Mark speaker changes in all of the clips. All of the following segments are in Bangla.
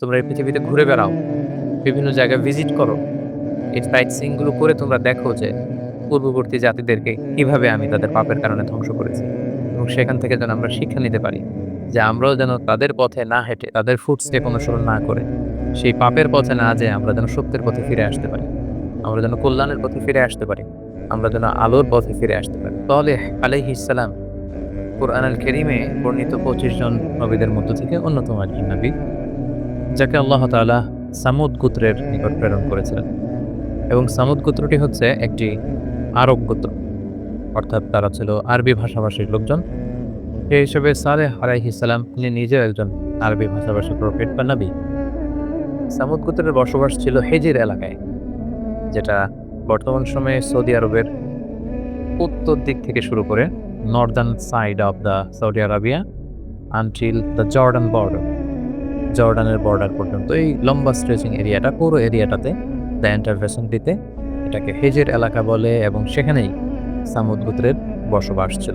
Speaker 1: তোমরা এই পৃথিবীতে ঘুরে বেড়াও, বিভিন্ন জায়গায় ভিজিট করো। এই সাইট সিনগুলো করে তোমরা দেখো যে পূর্ববর্তী জাতিদেরকে কীভাবে আমি তাদের পাপের কারণে ধ্বংস করেছি এবং সেখান থেকে যেন আমরা শিক্ষা নিতে পারি যে আমরাও যেন তাদের পথে না হেঁটে, তাদের ফুটস্টেপ অনুসরণ না করে, সেই পাপের পথে না যেয়ে আমরা যেন সত্যের পথে ফিরে আসতে পারি। আমরা যেন কল্যাণের পথে ফিরে আসতে পারি, আমরা যেন আলোর পথে ফিরে আসতে পারি। তাহলে আলাইহিসালাম কোরআন আল কেরিমে বর্ণিত পঁচিশ জন নবীদের মধ্য থেকে অন্যতম একজন নবী। যাকে আল্লাহ তাআলা সামুদ গোত্রের নিকট প্রেরণ করেছিলেন। এবং সামুদ গোত্রটি হচ্ছে একটি আরব গোত্র। অর্থাৎ তারা ছিল আরবি ভাষাভাষীর লোকজন। সেই হিসেবে সালেহ আলাইহিসাল্লাম তিনি নিজেও একজন আরবি ভাষাভাষী প্রফেট বা নবী। সামুদ গোত্রের বসবাস ছিল হেজির এলাকায়, যেটা বর্তমান সময়ে সৌদি আরবের উত্তর দিক থেকে শুরু করে northern side of the Saudi Arabia until the Jordan border জর্ডানের বর্ডার পর্যন্ত, এই লম্বা স্ট্রেচিং এরিয়াটা পুরো এরিয়াটাতে দ্য ইন্টারভেশনটিতে এটাকে হেজের এলাকা বলে এবং সেখানেই সামুদ গোত্রের বসবাস ছিল।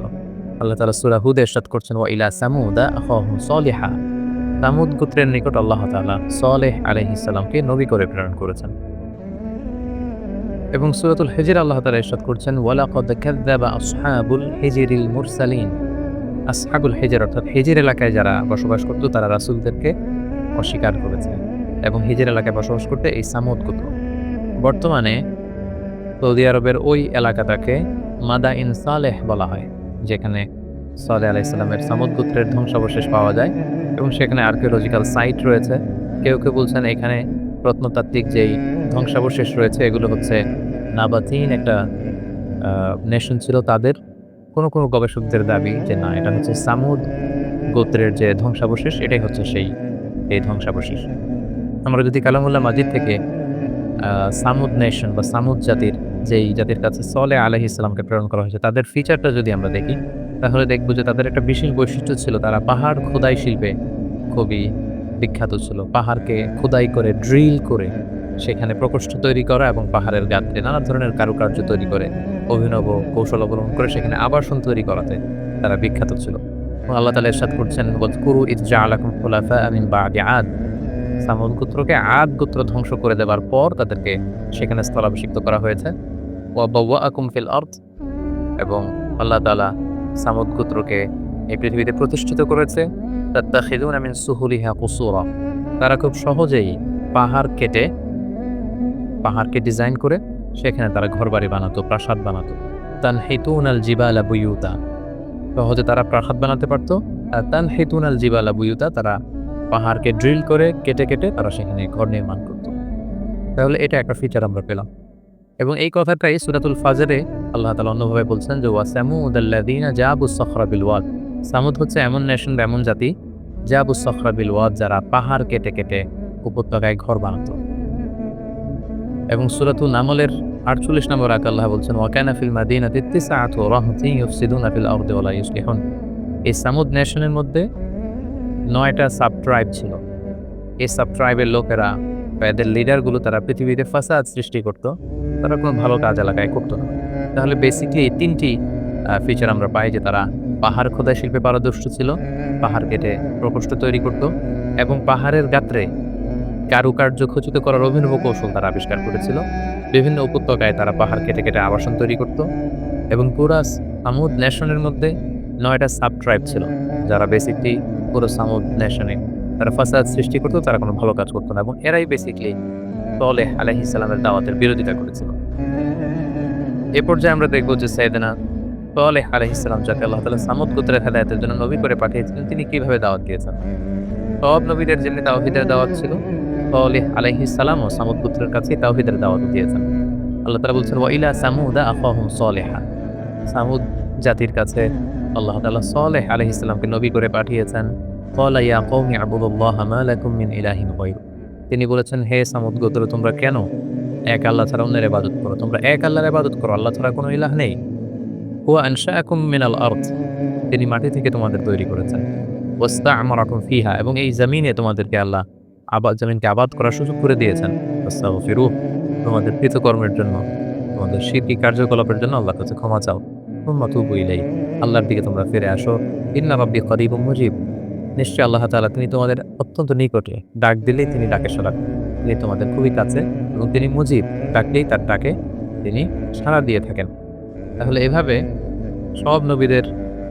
Speaker 1: আল্লাহ তালা সুরা হুদ এরশাদ করছেন, ওয়া ইলা সামুদা আখাহুম সলিহা। সামুদ গোত্রের নিকট আল্লাহ তাআলা সলেহ আলাইহিসসালামকে নবী করে প্রেরণ করেছেন। এবং সূরাতুল হিজর আল্লাহ তাআলা ইরশাদ করছেন, ওয়ালাকাদ কাযযাবা আসহাবুল হিজরিল মুরসালিন। আসহাবুল হেজের অর্থাৎ হিজর এলাকায় যারা বসবাস করত, তারা রাসূলদেরকে অস্বীকার করেছে এবং হিজের এলাকায় বসবাস করতে এই সামুদ গোত্র বর্তমানে সৌদি আরবের ওই এলাকাটাকে মাদা ইন সালেহ বলা হয়, যেখানে সালেহ আলাইসাল্লামের সামুদ গোত্রের ধ্বংসাবশেষ পাওয়া যায় এবং সেখানে আর্কিওলজিক্যাল সাইট রয়েছে। কেউ কেউ বলছেন এখানে প্রত্নতাত্ত্বিক যেই ধ্বংসাবশেষ রয়েছে, এগুলো হচ্ছে নাবাতিন একটা নেশন ছিল তাদের। কোনো কোনো গবেষকদের দাবি যে না, এটা হচ্ছে সামুদ গোত্রের যে ধ্বংসাবশেষ, এটাই হচ্ছে সেই এই ধ্বংসাবশেষ। আমরা যদি কালামুল্লাহ মাজিদ থেকে সামুদ নেশন বা সামুদ জাতির যেই জাতির কাছে সলে আলহি ইসলামকে প্রেরণ করা হয়েছে, তাদের ফিচারটা যদি আমরা দেখি, তাহলে দেখব যে তাদের একটা বিশেষ বৈশিষ্ট্য ছিল, তারা পাহাড় খোদাই শিল্পে খুবই বিখ্যাত ছিল। পাহাড়কে খোদাই করে ড্রিল করে সেখানে প্রকোষ্ঠ তৈরি করা এবং পাহাড়ের গাত্রে নানা ধরনের কারুকার্য তৈরি করে, অভিনব কৌশল অবলম্বন করে সেখানে আবাসন তৈরি করাতে তারা বিখ্যাত ছিল। আল্লাহ তালা এরশাদ করছেন কুরু ইদ জাআলাকুম খুলাফা মিন বাদি আদ। সামুদ গোত্রকে আদ গোত্র ধ্বংস করে দেওয়ার পর তাদেরকে সেখানে স্থলাভিষিক্ত করা হয়েছে। ওয়াবাওয়াকুম ফিল আরদ। এবং আল্লাহ তাআলা সামুদ গোত্রকে এই পৃথিবীতে প্রতিষ্ঠিত করেছে। তাত্তাখিদুনা মিন সুহুলিহা কুসুরা। তারা খুব সহজেই পাহাড় কেটে, পাহাড়কে ডিজাইন করে সেখানে তারা ঘরবাড়ি বানাতো, প্রাসাদ বানাতো। তান হেতুন আল জিবালা বুয়ুতা। সহজে তারা প্রাসাদ বানাতে পারতো। তান হেতুনাল জিবালা বুয়ুতা, তারা পাহাড়কে ড্রিল করে কেটে কেটে তারা সেখানে ঘর নির্মাণ করত। তাহলে এটা একটা ফিচার আমরা পেলাম। এবং এই কথাটাই সুরাতুল ফাজারে আল্লাহ তালা অন্যভাবে বলছেন যে ওয়া ওয়াসামুদাল্লাদিনা জাবু সখরা বিল ওয়াদ। সামুদ হচ্ছে এমন নেশন বা এমন জাতি জাবু সখরা বিল ওয়াদ, যারা পাহাড় কেটে কেটে উপত্যকায় ঘর বানাতো। এবং সুরাতুল নামলের আটচল্লিশ নম্বর আক আল্লাহ বলছেন ওয়াকানা ফিল মাদিনা তিত্তিসাআত ওয়া রাহতি ইউফসিদুনা ফিল আরদি ওয়া লা ইউসলিহুন। এই সামুদ নেশনের মধ্যে নয়টা সাব ট্রাইব ছিল। এই সাব ট্রাইবের লোকেরা এদের লিডারগুলো তারা পৃথিবীতে ফাসাদ সৃষ্টি করত, তারা কোনো ভালো কাজ এলাকায় করতো না। তাহলে বেসিকলি এই তিনটি ফিচার আমরা পাই যে তারা পাহাড় খোদাই শিল্পে পারদর্শী ছিল, পাহাড় কেটে প্রকোষ্ঠ তৈরি করত এবং পাহাড়ের গাত্রে কারুকার্য খচিত করার অভিনব কৌশল তারা আবিষ্কার করেছিল। বিভিন্ন উপত্যকায় তারা পাহাড় কেটে কেটে আবাসন তৈরি করত এবং পুরা সামুদ নেশনের মধ্যে নয়টা সাব ট্রাইব ছিল, যারা বেসিকলি পুরো সামুদ নেশনে তারা ফাসাদ সৃষ্টি করতো, তারা কোনো ভালো কাজ করতো না এবং এরাই বেসিকলি তলে আলহ ইসলামের দাওয়াতের বিরোধিতা করেছিল। এ পর্যায়ে আমরা দেখব যে সৈয়দনা তলে আলহ ইসলাম যাকে আল্লাহ তালা সামুদ গোত্রের হেদায়তের জন্য নবী করে পাঠিয়েছিলেন, তিনি কীভাবে দাওয়াত দিয়েছেন? সব নবীদের যেমনি তাওহিদের দাওয়াত ছিল সলে ও সামুদ পুত্রের কাছে তাওহিদের দাওয়াত দিয়েছেন। আল্লাহ তালা বলছেন ওয়াইলা সামুদ আফাহম সলেহা। সামুদ জাতির কাছে আল্লাহ তালা সলেহ আলহিসাল্লামকে নবী করে পাঠিয়েছেন। কলা কৌমি আবুদুল্লাহ মিন ইলাহিন বৈর তিনি বলেছেন, হে সামুদ গোত্র, তোমরা কেন এক আল্লাহ ছাড়া অন্যের ইবাদত করো? তোমরা এক আল্লাহর ইবাদত করো, আল্লাহ ছাড়া কোনো ইলাহ নেই। হুয়া আনশা আকুম মিনাল আর্থ তিনি মাটি থেকে তোমাদের তৈরি করেছেন। ওস্তা আমার ফিহা, এবং এই জমিনে তোমাদেরকে আল্লাহ আবাদ জমিনকে আবাদ করার সুযোগ করে দিয়েছেন। আস্তাগফিরু। তোমাদের কৃতকর্মের জন্য, তোমাদের শিল্পী কার্যকলাপের জন্য আল্লাহর কাছে ক্ষমা চাও। তোমরা তুবু ইলাই আল্লাহর দিকে তোমরা ফিরে আসো। ইন্না রাব্বি করিবুম মুজিব। নিশ্চয়ই আল্লাহ তাআলা তিনি তোমাদের অত্যন্ত নিকটে ডাক দিলেই তিনি ডাকে দেন। তিনি তোমাদের খুবই কাছে এবং তিনি মুজিব। ডাকলেই তার ডাকে তিনি সাড়া দিয়ে থাকেন। তাহলে এভাবে সব নবীদের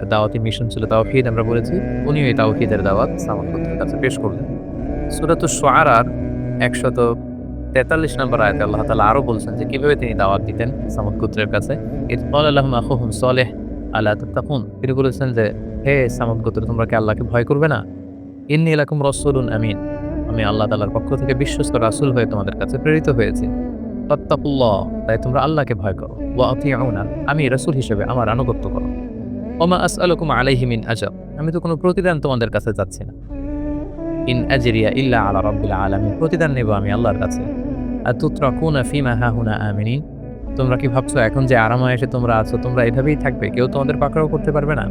Speaker 1: দাওয়াতি মিশন ছিল তাওহীদ আমরা বলেছি। উনিও এই তাওহীদের দাওয়াত সামাদ কাছে পেশ করলেন। সূরাতুশ শুআরার একশত তেতাল্লিশ নম্বর আয়াতে আল্লাহ তাআলা আরও বলছেন যে, কীভাবে তিনি দাওয়াত দিতেন? সামুদ গোত্রের কাছে। ইদ ক্বালা লাহুম আখুহুম সালেহ, আলা তিনি বলেছেন যে, হে সামুদ গোত্র তোমরা কি আল্লাহকে ভয় করবে না? ইন্নী লাকুম রাসূলুন আমিন। আমি আল্লাহ তাআলার পক্ষ থেকে বিশ্বস্ত রাসূল হয়ে তোমাদের কাছে প্রেরিত হয়েছি। ফাত্তাকুল্লাহ, তাই তোমরা আল্লাহকে ভয় করো। ওয়া আতিউনা, আমি রাসূল হিসেবে আমার আনুগত্য করো। ওমা আসআলুকুম আলাইহি মিন আজর। আমি তো কোনো প্রতিদান তোমাদের কাছে যাচ্ছি না। ইন আজরিয়া ইল্লা আলা রাব্বিল আলামিন। প্রতিদান নেব আমি আল্লাহর কাছে। আর তুত্রাকুনা ফিমা হাহুনা আমিনিন। তোমরা কি ভাবছ এখন যে আরামে এসে তোমরা আছো, তোমরা এভাবেই থাকবে? কেউ তোমাদের পাকড়াও করতে পারবে না।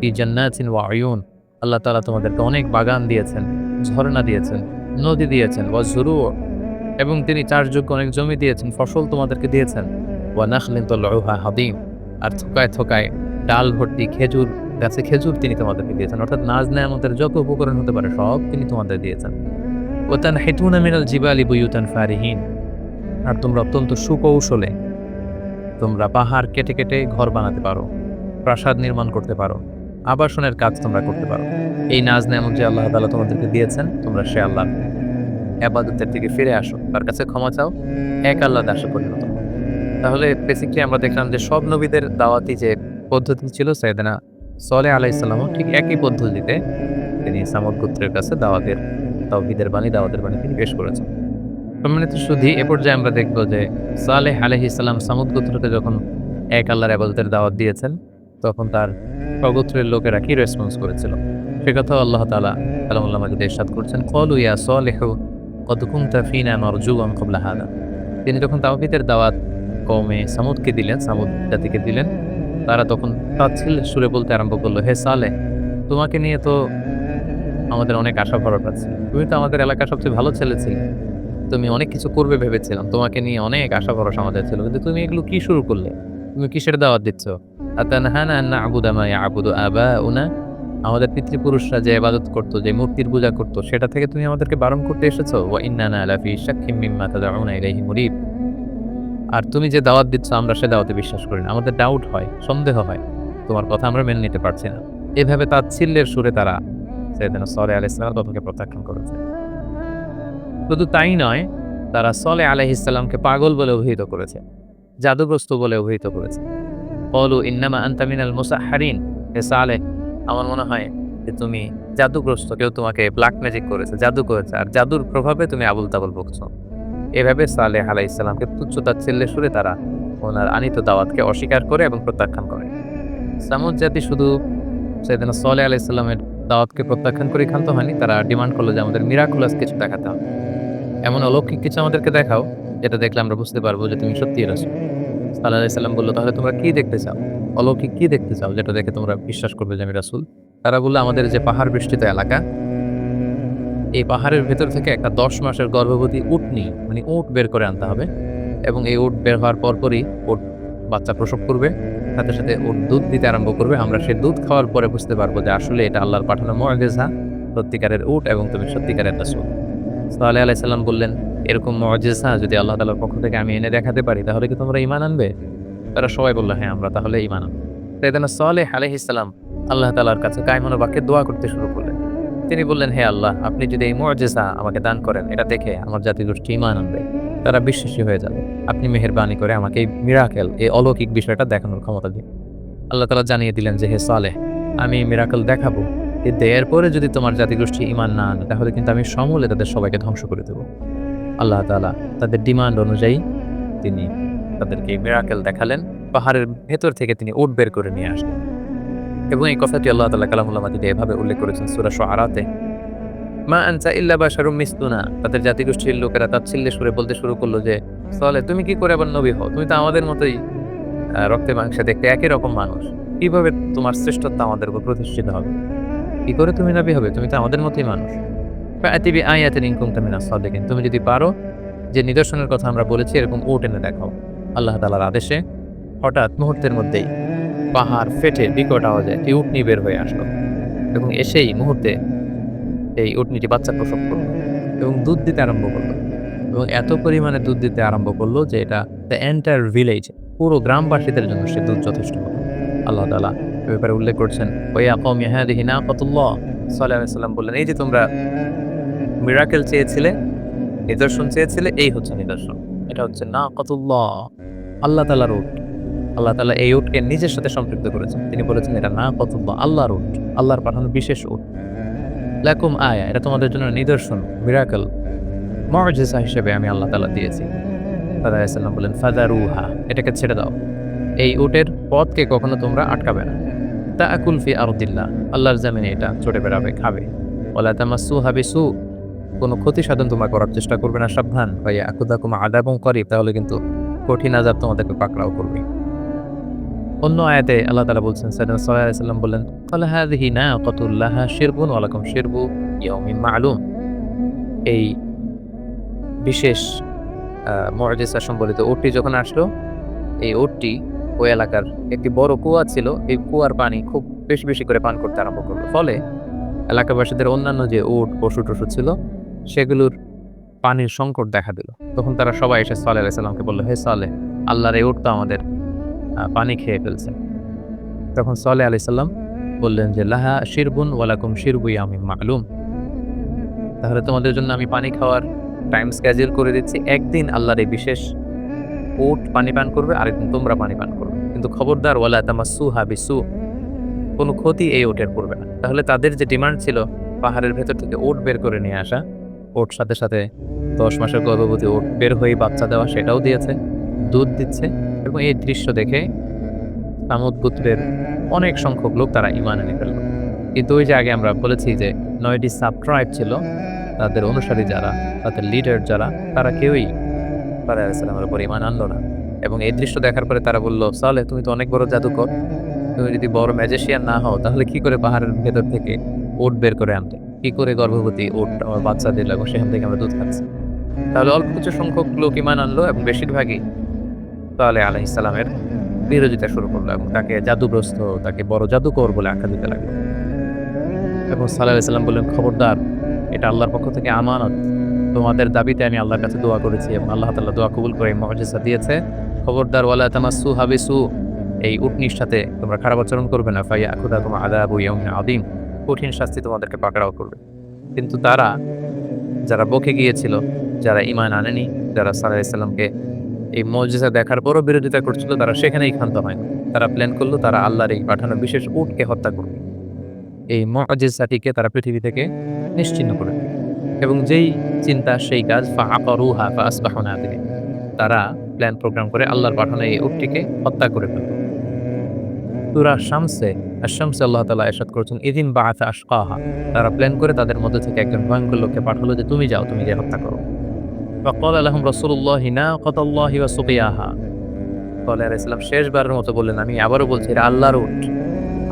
Speaker 1: ফি জান্নাতিন ওয়া আয়ুন। আল্লাহ তাআলা তোমাদেরকে অনেক বাগান দিয়েছেন, ঝর্ণা দিয়েছেন, নদী দিয়েছেন, ওয়া জুরু এবং তিনি চাষযোগ্য অনেক জমি দিয়েছেন, ফসল তোমাদেরকে দিয়েছেন। ওয়া নাখলিন তালউহা হাদিম আর থোকায় থোকায় ডাল ভর্তি খেজুর গাছে খেজুর তিনি তোমাদেরকে দিয়েছেন, অর্থাৎ নাজ নেয়ামতের যত উপকরণ হতে পারে সব তিনি তোমাদের দিয়েছেন। ওতান হেতুনা মিনাল জিবালি বুয়ুতান ফারিহীন। আর তোমরা অত্যন্ত সুকৌশলে তোমরা পাহাড় কেটে কেটে ঘর বানাতে পারো, প্রাসাদ নির্মাণ করতে পারো, আবাসনের কাজ তোমরা করতে পারো। এই নাজ নেয়ামত যে আল্লাহ তাআলা তোমাদেরকে দিয়েছেন, তোমরা সে আল্লাহ আবাদতের দিকে ফিরে আসো। তার কাছে ক্ষমা চাও, এক আল্লাহ দাসে পরিণত তাহলে বেসিকলি আমরা দেখলাম যে সব নবীদের দাওয়াতি যে পদ্ধতি ছিল সৈয়দনা সলে আলাইসাল্লামও ঠিক একই পদ্ধতিতে তিনি সামদ গোত্রের কাছে দাওয়াতের, তাওহিদের বাণী, দাওয়াতের বাণী তিনি পেশ করেছেন। সম্মানিত শুধু এ পর্যায়ে আমরা দেখব যে সালেহ আলহ ইসলাম সামুদ গোত্রকে যখন এক আল্লাহর আবাদতের দাওয়াত দিয়েছেন, তখন তার স্বগোত্রের লোকেরা কি রেসপন্স করেছিল? সে কথাও আল্লাহ তালা কালামুল্লাহ মাজিদ ইরশাদ করছেন কলু ইয়া সলেহ কত কুমতা ফিনা মারজুয়ান কবলা হাদা। তিনি যখন তাওহিদের দাওয়াত কৌমে সামুদকে দিলেন, সামুদ জাতিকে দিলেন তারা তখন তাচ্ছিল সুরে বলতে আরম্ভ করল, হে সালে, তোমাকে নিয়ে তো আমাদের অনেক আশা ভরসা ছিল তুমি তো আমাদের এলাকার সবচেয়ে ভালো ছেলে ছিলে। তুমি অনেক কিছু করবে ভেবেছিলাম, তোমাকে নিয়ে অনেক আশা ভরসা আমাদের ছিল। কিন্তু তুমি এগুলো কি শুরু করলে? তুমি কিসের দাওয়াত দিচ্ছ? উনা আমাদের পিতৃপুরুষরা যে ইবাদত করতো, যে মূর্তির পূজা করতো, সেটা থেকে তুমি আমাদেরকে বারণ করতে এসেছ? ইন্নানা লাফি শাক্কিম মিম্মা তাদউনা আর তুমি যে দাওয়াত দিচ্ছ, আমরা সে দাওয়াতে বিশ্বাস করি না। আমাদের ডাউট হয়, সন্দেহ হয়। তোমার কথা আমরা মেনে নিতে পারছি না। এভাবে তাচ্ছিল্যের সুরে তারা সেদিন সলে আলাহ ইসলামের কথাকে প্রত্যাখ্যান করেছে। শুধু তাই নয়, তারা সলে আলাহ ইসলামকে পাগল বলে অভিহিত করেছে, জাদুগ্রস্ত বলে অভিহিত করেছে। বলু ইন্নামা আন্তামিনাল মুসাহারিন হে সালে আমার মনে হয় যে তুমি জাদুগ্রস্ত, কেউ তোমাকে ব্ল্যাক ম্যাজিক করেছে, জাদু করেছে। আর জাদুর প্রভাবে তুমি আবুল তাবুল বকছো এভাবে সালেহ আলাহ ইসলামকে তুচ্ছ তাচ্ছিল্যে সুরে তারা ওনার আনিত দাওয়াতকে অস্বীকার করে এবং প্রত্যাখ্যান করে। সামুদ জাতি শুধু সেদিন সলে আলাহ ইসলামের দাওয়াতকে প্রত্যাখ্যান করে ক্ষান্ত হয়নি, তারা ডিমান্ড করল যে আমাদের মিরাকুলাস কিছু দেখাতে হবে। এমন অলৌকিক কিছু আমাদেরকে দেখাও, যেটা দেখলে আমরা বুঝতে পারব যে তুমি সত্যি রাসূল। সাল্লাহ আলাইহি সাল্লাম বলল, তাহলে তোমরা কি দেখতে চাও? অলৌকিক কি দেখতে চাও যেটা দেখে তোমরা বিশ্বাস করবে যে আমি রাসূল? তারা বলল, আমাদের যে পাহাড় বেষ্টিত এলাকা, এই পাহাড়ের ভেতর থেকে একটা দশ মাসের গর্ভবতী উটনি মানে উট বের করে আনতে হবে এবং এই উট বের হওয়ার পর পরপরই উট বাচ্চা প্রসব করবে, সাথে সাথে উট দুধ দিতে আরম্ভ করবে। আমরা সেই দুধ খাওয়ার পরে বুঝতে পারব যে আসলে এটা আল্লাহর পাঠানো মজেজা সত্যিকারের উট এবং তুমি সত্যিকারের রাসূল। সাল্লাহ আলাইসাল্লাম বললেন, এরকম মজেজা যদি আল্লাহ তালার পক্ষ থেকে আমি এনে দেখাতে পারি, তাহলে কি তোমরা ইমান আনবে? তারা সবাই বলল হ্যাঁ আমরা তাহলে ইমান আনব। তাই সেদিন সালেহ আলহিসাল্লাম আল্লাহ তালার কাছে কায়মনো বাক্যে দোয়া করতে শুরু করলেন। তিনি বললেন, হে আল্লাহ, আপনি যদি এই মর্যাদা আমাকে দান করেন, এটা দেখে আমার জাতি গোষ্ঠী ইমান আনবে। তারা বিশ্বাসী হয়ে যাবে। আপনি মেহেরবানি করে আমাকে এই মিরাকেল এই অলৌকিক বিষয়টা দেখানোর ক্ষমতা দিন। আল্লাহ তালা জানিয়ে দিলেন যে, হে সালেহ, আমি মিরাকেল দেখাবো। কিন্তু এরপরে যদি তোমার জাতিগোষ্ঠী ইমান না আনে, তাহলে কিন্তু আমি সমূলে তাদের সবাইকে ধ্বংস করে দেব। আল্লাহ তালা তাদের ডিমান্ড অনুযায়ী তিনি তাদেরকে মিরাকেল দেখালেন। পাহাড়ের ভেতর থেকে তিনি উট বের করে নিয়ে আসলেন। এবং এই কথাটি আল্লাহ তালা কালামুল্লাহ মাজিদে এভাবে উল্লেখ করেছেন সুরা আরাতে মা আনসা ইল্লা বা শারুম মিস্তুনা তাদের জাতিগোষ্ঠীর লোকেরা তাচ্ছিল্যে সুরে বলতে শুরু করল যে, সলে, তুমি কি করে আবার নবী হও? তুমি তো আমাদের মতোই রক্তে মাংসে দেখতে একই রকম মানুষ। কীভাবে তোমার শ্রেষ্ঠত্ব আমাদের উপর প্রতিষ্ঠিত হবে? কি করে তুমি নবী হবে? তুমি তো আমাদের মতোই মানুষ। আতিবি আয়াতের ইনকুম তুমি না সদেকিন। তুমি যদি পারো, যে নিদর্শনের কথা আমরা বলেছি, এরকম উট এনে দেখাও। আল্লাহ তালার আদেশে হঠাৎ মুহূর্তের মধ্যেই পাহাড় ফেটে বিকট আওয়াজে একটি উটনি বের হয়ে আসলো। এবং এসেই মুহূর্তে এই উটনিটি বাচ্চা প্রসব করল এবং দুধ দিতে আরম্ভ করল। এবং এত পরিমাণে দুধ দিতে আরম্ভ করল যে এটা দ্য এন্টায়ার ভিলেজ পুরো গ্রামবাসীদের জন্য সে দুধ যথেষ্ট হলো। আল্লাহ তালা ব্যাপারে উল্লেখ করছেন আকম ইয়াহাদিহি না কতুল্লাহ সাল্লাহ সাল্লাম বললেন, এই যে তোমরা মিরাকেল চেয়েছিলে, নিদর্শন চেয়েছিলে, এই হচ্ছে নিদর্শন, এটা হচ্ছে না কতুল্লাহ আল্লাহ তালার উট। আল্লাহ তালা এই উটকে নিজের সাথে সম্পৃক্ত করেছেন। তিনি বলেছেন, এটা না কতুল্লাহ আল্লাহর উট। আল্লাহর পাঠানো বিশেষ উট। লাকুম আয়া, এটা তোমাদের জন্য নিদর্শন মিরাকল মর্যাদা হিসেবে আমি আল্লাহ তালা দিয়েছি। দাদা সাল্লাম বলেন, ফাদারুহা, এটাকে ছেড়ে দাও। এই উটের পথকে কখনো তোমরা আটকাবে না। তা আকুলফি আরদিল্লা আল্লাহর জামিনে এটা চড়ে বেড়াবে, খাবে। ওলা তামাসু হাবিসু কোনো ক্ষতি সাধন তোমরা করার চেষ্টা করবে না, সাবধান। ভাইয়া আকুদা কুমা আদাবং করি তাহলে কিন্তু কঠিন আজাব তোমাদেরকে পাকড়াও করবে। অন্য আয়াতে আল্লাহ তালা বলছেন সাইদান সাল্লাম বললেন হাদিহি না কতুল্লাহা শিরবুন ওয়ালাকুম শিরবু ইয়মিন মালুম। এই বিশেষ মর্যাদা সম্বলিত ওটটি যখন আসলো, এই ওটটি ওই এলাকার একটি বড় কুয়া ছিল। এই কুয়ার পানি খুব বেশি বেশি করে পান করতে আরম্ভ করল। ফলে এলাকাবাসীদের অন্যান্য যে উট পশু টশু ছিল, সেগুলোর পানির সংকট দেখা দিল। তখন তারা সবাই এসে সালে আলাইসাল্লামকে বলল, হে সালে আল্লাহর এই উট তো আমাদের পানি খেয়ে ফেলছে। তখন সালে আলাইসাল্লাম বললেন যে, লাহা শিরবুন ওয়ালাকুম শিরবুই আমি মালুম। তাহলে তোমাদের জন্য আমি পানি খাওয়ার টাইম স্কেজুল করে দিচ্ছি। একদিন আল্লাহর এই বিশেষ উট পানি পান করবে, আরেকদিন তোমরা পানি পান করবে। কিন্তু খবরদার, ওয়ালা তামাসু হাবিসু কোনো ক্ষতি এই ওটের করবে না। তাহলে তাদের যে ডিমান্ড ছিল, পাহাড়ের ভেতর থেকে ওট বের করে নিয়ে আসা, ওট সাথে সাথে দশ মাসের গর্ভবতী ওট বের হয়ে বাচ্চা দেওয়া সেটাও দিয়েছে, দুধ দিচ্ছে। এবং এই দৃশ্য দেখে সামুদ্পুত্রের অনেক সংখ্যক লোক তারা ইমান এনে ফেলল। কিন্তু ওই যে আগে আমরা বলেছি যে নয়টি সাবট্রাইব ছিল, তাদের অনুসারী যারা, তাদের লিডার যারা, তারা কেউই আলাইসাল্লামের উপর ইমান আনলো না। এবং এই দৃশ্য দেখার পরে তারা বলল, সালে, তুমি তো অনেক বড় জাদুকর। তুমি যদি বড় ম্যাজিশিয়ান না হও, তাহলে কি করে পাহাড়ের ভেতর থেকে ওট বের করে আনতে? কি করে গর্ভবতী ওট আমার বাচ্চা দিল এবং সেখান থেকে আমরা দুধ খাচ্ছি। তাহলে অল্প কিছু সংখ্যক লোক ইমান আনলো এবং বেশিরভাগই সালে আলাহ ইসলামের বিরোধিতা শুরু করল এবং তাকে জাদুগ্রস্ত, তাকে বড় জাদুকর বলে আখ্যা দিতে লাগল। এবং সাল্লাহ সাল্লাম বললেন, খবরদার, এটা আল্লাহর পক্ষ থেকে আমানত। তোমাদের দাবিতে আমি আল্লাহর কাছে দোয়া করেছি এবং আল্লাহ তাল্লাহ দোয়া কবুল করে মহাজেসা দিয়েছে। খবরদার, ওয়ালা তামাসু হাবিসু এই উটনির সাথে তোমরা খারাপ আচরণ করবে না। ফাইয়া খুদা তোমার আদাবু আদিম কঠিন শাস্তি তোমাদেরকে পাকড়াও করবে। কিন্তু তারা, যারা বকে গিয়েছিল, যারা ইমান আনেনি, যারা সাল্লাহ এই মজেসা দেখার পরও বিরোধিতা করছিল, তারা সেখানেই ক্ষান্ত হয় না। তারা প্ল্যান করল, তারা আল্লাহর এই পাঠানো বিশেষ উটকে হত্যা করবে। এই মজেসাটিকে তারা পৃথিবী থেকে নিশ্চিন্ন করে এবং যেই চিন্তা, সেই কাজ ফা দিকে তারা প্ল্যান প্রোগ্রাম করে আল্লাহর পাঠানো এই উটটিকে হত্যা করে ফেলবে তুরা শামসে আর শামসে আল্লাহ তালা এরশাদ করছেন ইদিন বা আশকাহা। তারা প্ল্যান করে তাদের মধ্যে থেকে একজন ভয়ঙ্কর লোককে পাঠালো যে, তুমি যাও, তুমি যে হত্যা করো। ফকল আলহম রসুল্লাহ হিনা কতল্লাহি ওয়াসুকিয়াহা ফলে আলাহ ইসলাম শেষবারের মতো বললেন, আমি আবারও বলছি এটা আল্লাহর উঠ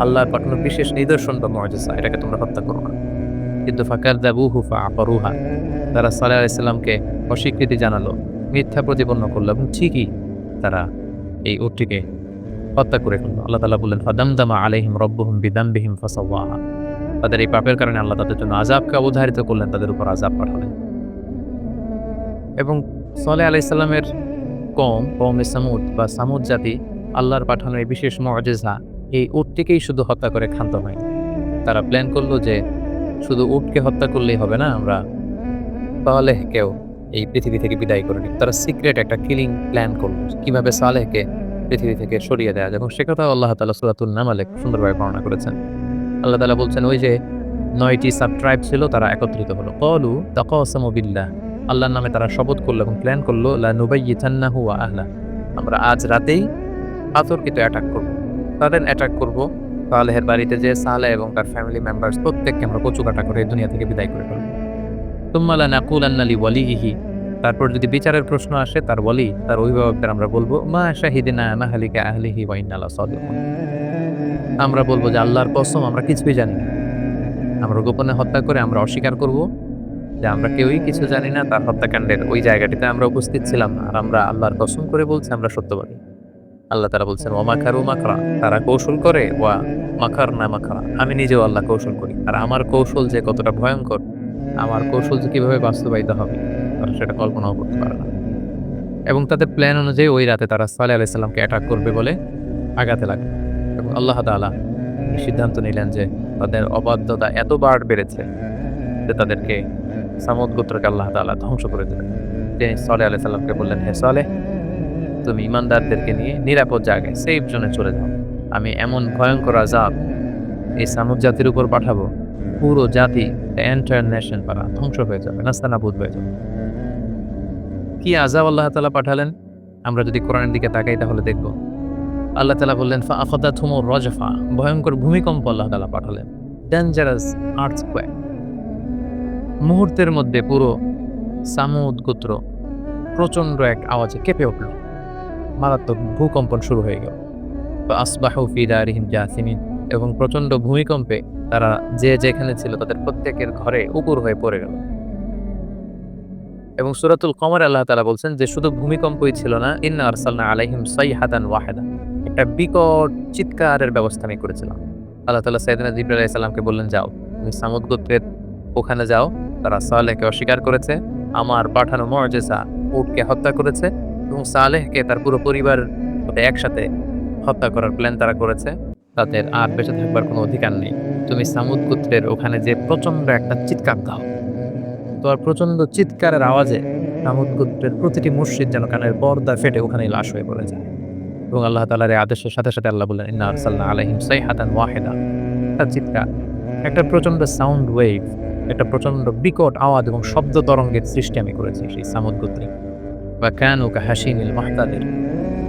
Speaker 1: আল্লাহর পাঠানো বিশেষ নিদর্শন বা মজেসা এটাকে তোমরা হত্যা করো না। কিন্তু ফাকার দাবু হুফা তারা সালাহ আলাইসাল্লামকে অস্বীকৃতি জানালো, মিথ্যা প্রতিপন্ন করল এবং ঠিকই তারা এই উটটিকে হত্যা করে ফেলল। আল্লাহ তালা বললেন, ফদামদামা আলাইহিম রব্বহুম বিদাম্বিহিম ফসাওয়াহা। তাদের এই পাপের কারণে আল্লাহ তাদের জন্য আজাবকে অবধারিত করলেন, তাদের উপর আজাব পাঠালেন। এবং সলে আলাইসাল্লামের কম কমে সামুদ বা সামুদ জাতি আল্লাহর পাঠানো এই বিশেষ মজেজা, এই উটটিকেই শুধু হত্যা করে ক্ষান্ত হয়। তারা প্ল্যান করল যে শুধু উটকে হত্যা করলেই হবে না আমরা সালেহকেও এই পৃথিবী থেকে বিদায় করে নিব। তারা সিক্রেট একটা কিলিং প্ল্যান করল কীভাবে সালেহকে পৃথিবী থেকে সরিয়ে দেওয়া যায় এবং সে কথা আল্লাহ তালা সুরাতুল নামালে সুন্দরভাবে বর্ণনা করেছেন। আল্লাহ তালা বলছেন, ওই যে নয়টি সাব ট্রাইব ছিল তারা একত্রিত হলো। কলু তাকাসমবিল্লাহ আল্লাহর নামে তারা শপথ করল এবং প্ল্যান করল আহলা। আমরা আজ রাতেই পাথরকিত অ্যাটাক করব। তাদের অ্যাটাক করব। সালেহের বাড়িতে যে সালেহ এবং তার ফ্যামিলি মেম্বার্স প্রত্যেককে আমরা কচু কাটা করে দুনিয়া থেকে বিদায় করে ফেলব। তুম্মালা নাকুল আন্নালি ওয়ালিহি তারপর যদি বিচারের প্রশ্ন আসে, তার বলি তার অভিভাবকদের আমরা বলব, মা শাহিদিনা মাহালিকা আহলিহি ওয়া ইন্নালা সাদিকুন। আমরা বলব যে আল্লাহর কসম, আমরা কিছুই জানি না। আমরা গোপনে হত্যা করে আমরা অস্বীকার করব। যে আমরা কেউই কিছু জানি না তার হত্যাকাণ্ডের ওই জায়গাটিতে আমরা উপস্থিত ছিলাম। আর আমরা আল্লাহর কসম করে বলছি, আমরা সত্যবাদী। আল্লাহ তারা বলছেন ও মাখারু মাখরা। তারা কৌশল করে, ওয়া মাখার না মাখরা। আমি নিজেও আল্লাহ কৌশল করি। আর আমার কৌশল যে কতটা ভয়ঙ্কর, আমার কৌশল যে কীভাবে বাস্তবায়িত হবে, তারা সেটা কল্পনাও করতে পারে না। এবং তাদের প্ল্যান অনুযায়ী ওই রাতে তারা সালে আলাইসাল্লামকে অ্যাটাক করবে বলে আগাতে লাগল। এবং আল্লাহ তাআলা সিদ্ধান্ত নিলেন যে তাদের অবাধ্যতা এত বাড় বেড়েছে যে তাদেরকে সামুদ গোত্রকে আল্লাহ তাআলা ধ্বংস করে দেবেন তিনি সলে আলাহ সাল্লামকে বললেন, হে সলে তুমি ইমানদারদেরকে নিয়ে নিরাপদ জায়গায় সেফ জোনে চলে যাও। আমি এমন ভয়ঙ্কর আজাব এই সামুদ জাতির উপর পাঠাবো, পুরো জাতি এন্টায়ার নেশন পারা ধ্বংস হয়ে যাবে, নাস্তানাবুদ হয়ে যাবে। কি আজাব আল্লাহ তাআলা পাঠালেন? আমরা যদি কোরআনের দিকে তাকাই তাহলে দেখব। আল্লাহ তালা বললেন ফা আফাদা থুমো রজফা, ভয়ঙ্কর ভূমিকম্প আল্লাহ তাআলা পাঠালেন। ডেঞ্জারাস আর্থকোয়েক মুহূর্তের মধ্যে পুরো সামুদ গোত্র প্রচণ্ড এক আওয়াজে কেঁপে উঠল। মারাত্মক ভূকম্পন শুরু হয়ে গেল। আসবাহু ফি দারিহিম জাসিমিন এবং প্রচণ্ড ভূমিকম্পে তারা যে যেখানে ছিল তাদের প্রত্যেকের ঘরে উপর হয়ে পড়ে গেল। এবং সুরাতুল কমর আল্লাহ তালা বলছেন যে, শুধু ভূমিকম্পই ছিল না, ইন্না আরসালনা আলাইহিম সাইহাতান ওয়াহিদা। একটা বিকট চিৎকারের ব্যবস্থা আমি করেছিলাম। আল্লাহ তাআলা সাইয়েদনা জিবরাইল আলাইহিস সালামকে বললেন, যাও, তুমি সামুদ গোত্রের ওখানে যাও। তারা সালেহকে অস্বীকার করেছে। আমার পাঠানো মর্জেসা উটকে হত্যা করেছে এবং সালেহকে তার পুরো পরিবার একসাথে হত্যা করার প্ল্যান তারা করেছে। তাদের আর বেঁচে থাকবার কোনো অধিকার নেই। তুমি সামুদ গোত্রের ওখানে যে প্রচণ্ড একটা চিৎকার দাও। তোমার প্রচণ্ড চিৎকারের আওয়াজে সামুদ গোত্রের প্রতিটি মসজিদ যেন কানের পর্দা ফেটে ওখানে লাশ হয়ে পড়ে যায়। এবং আল্লাহ তালার এই আদেশের সাথে সাথে আল্লাহ বললেন ইন্না আরসালনা আলাইহিম সাইহাতান ওয়াহিদা। তার চিৎকার একটা প্রচণ্ড সাউন্ড ওয়েভ একটা প্রচণ্ড বিকট আওয়াজ এবং শব্দ তরঙ্গের সৃষ্টি আমি করেছি সেই সামুদ গোত্রে। বা কেন হাসিনিল মাহতাদের।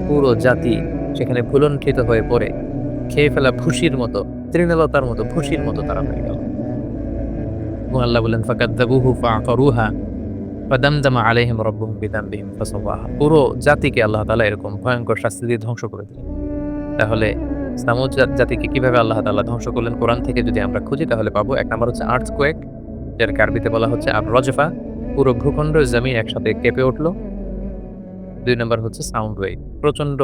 Speaker 1: পুরো জাতি সেখানে ভুলণ্ঠিত হয়ে পড়ে, খেয়ে ফেলা ভুসির মতো, তৃণলতার মতো ভুসির মতো তারা হয়ে গেল। এবং আল্লাহ বললেন ফাকাদ্দাবুহু ফাআকারুহা, ফাদামদামা আলাইহিম রাব্বুহুম বিদামবিহিম ফাসাওয়াহা। পুরো জাতিকে আল্লাহ তাআলা এরকম ভয়ঙ্কর শাস্তি দিয়ে ধ্বংস করে দিলেন। তাহলে সামুদ জাতিকে কীভাবে আল্লাহ তাআলা ধ্বংস করলেন? কোরআন থেকে যদি আমরা খুঁজি, তাহলে পাবো এক নম্বর হচ্ছে আর্থকোয়েক যার কার্বিতে বলা হচ্ছে আর রজফা, পুরো ভূখণ্ড জমিন একসাথে কেঁপে উঠল। দুই নম্বর হচ্ছে সাউন্ড ওয়েভ প্রচণ্ড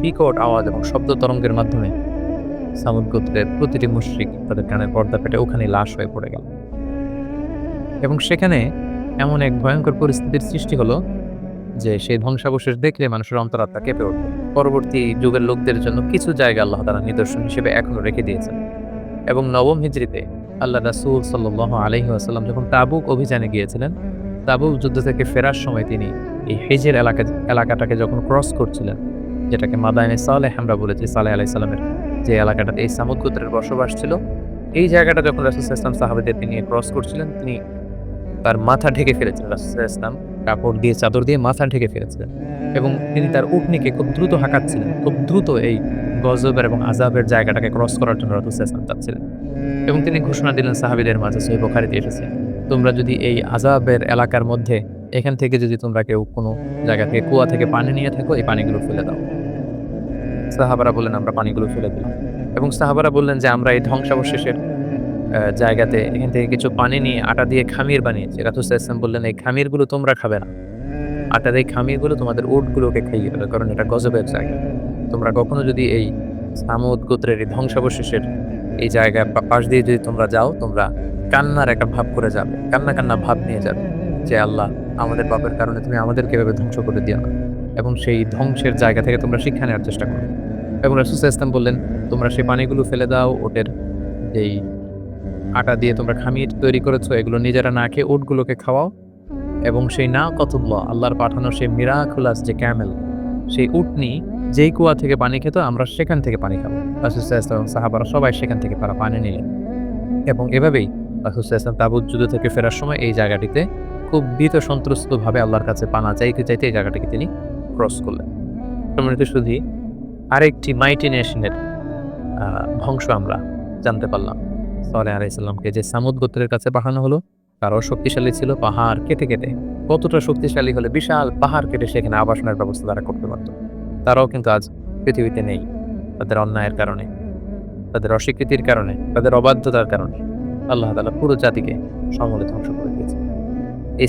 Speaker 1: বিকট আওয়াজ এবং শব্দ তরঙ্গের মাধ্যমে। সামুদ গোত্রের প্রতিটি মুশ্রিক তাদের কানের পর্দা পেটে ওখানে লাশ হয়ে পড়ে গেল। এবং সেখানে এমন এক ভয়ঙ্কর পরিস্থিতির সৃষ্টি হলো যে সেই ধ্বংসাবশেষ দেখলে মানুষের অন্তরাত্মা কেঁপে উঠবে পরবর্তী যুগের লোকদের জন্য কিছু জায়গা আল্লাহ তারা নিদর্শন হিসেবে এখনও রেখে দিয়েছেন। এবং নবম হিজড়িতে আল্লাহ রাসুল সাল্লাহ আলহি আসাল্লাম যখন তাবুক অভিযানে গিয়েছিলেন, তাবুক যুদ্ধ থেকে ফেরার সময় তিনি এই হেজের এলাকা, এলাকাটাকে যখন ক্রস করছিলেন, যেটাকে মাদায়নে সালেহ আমরা বলেছি, সালেহ আলাই সাল্লামের যে এলাকাটাতে এই সামুদ গোত্রের বসবাস ছিল, এই জায়গাটা যখন রাসুল ইসলাম সাহাবেদেরকে নিয়ে ক্রস করছিলেন, তিনি তার মাথা ঢেকে ফেলেছিলেন, রাসুল ইসলাম কাপড় দিয়ে, চাদর দিয়ে মাথা ঢেকে ফেলেছিলেন এবং তিনি তার উটনিকে খুব দ্রুত হাঁকাচ্ছিলেন, খুব দ্রুত এই গজবের এবং আজাবের জায়গাটাকে ক্রস করার জন্য রাসুল ইসলাম চাচ্ছিলেন এবং তিনি ঘোষণা দিলেন, সাহাবিদের মাঝে সহি বখারিতে এসেছে। তোমরা যদি এই আজাবের এলাকার মধ্যে, এখান থেকে যদি তোমরা কেউ কোনো জায়গা থেকে কুয়া থেকে পানি নিয়ে থাকো, এই পানিগুলো ফেলে দাও। সাহাবারা বললেন, আমরা পানিগুলো ফেলে দিলাম। এবং সাহাবারা বললেন যে, আমরা এই ধ্বংসাবশেষের জায়গাতে এখান থেকে কিছু পানি নিয়ে আটা দিয়ে খামির বানিয়েছি। রাতুসাহ ইসলাম বললেন, এই খামিরগুলো তোমরা খাবে না। আটার এই খামিরগুলো তোমাদের উটগুলোকে খাইয়ে দেবে কারণ এটা গজবের জায়গা। তোমরা কখনো যদি এই সামুদ গোত্রের এই ধ্বংসাবশেষের এই জায়গায় পা- পাশ দিয়ে যদি তোমরা যাও, তোমরা কান্নার একটা ভাব করে যাবে, কান্না কান্না ভাব নিয়ে যাবে যে আল্লাহ, আমাদের পাপের কারণে তুমি আমাদেরকে এভাবে ধ্বংস করে দিও না। এবং সেই ধ্বংসের জায়গা থেকে তোমরা শিক্ষা নেওয়ার চেষ্টা করো। এবং রাসুল ইসলাম বললেন, তোমরা সেই পানিগুলো ফেলে দাও, ওটের যেই আটা দিয়ে তোমরা খামির তৈরি করেছ, এগুলো নিজেরা না খেয়ে ওটগুলোকে খাওয়াও এবং সেই না কতল্লাহ আল্লাহর পাঠানো সেই মিরাকুলাস যে ক্যামেল, সেই উটনি যেই কুয়া থেকে পানি খেত, আমরা সেখান থেকে পানি খাব। রাসুসাহ ইসলাম সাহাবারা সবাই সেখান থেকে তারা পানি নিলেন। এবং এভাবেই রাসুসাহ ইসলাম তাবুত যুদ্ধ থেকে ফেরার সময় এই জায়গাটিতে খুব ভীত সন্ত্রস্তভাবে আল্লাহর কাছে পানা চাইতে চাইতে এই জায়গাটিকে তিনি ক্রস করলেন। সম্মানিত শুধু আরেকটি মাইটি নেশনের ধ্বংস আমরা জানতে পারলাম। সালে আলাইসাল্লামকে যে সামুদ গোত্রের কাছে পাঠানো হলো তারাও শক্তিশালী ছিল পাহাড় কেটে কেটে। কতটা শক্তিশালী হলে বিশাল পাহাড় কেটে সেখানে আবাসনের ব্যবস্থা তারা করতে পারত। তারাও কিন্তু আজ পৃথিবীতে নেই, তাদের অন্যায়ের কারণে, তাদের অস্বীকৃতির কারণে, তাদের অবাধ্যতার কারণে। আল্লাহ তালা পুরো জাতিকে সমলে ধ্বংস করে দিয়েছে এই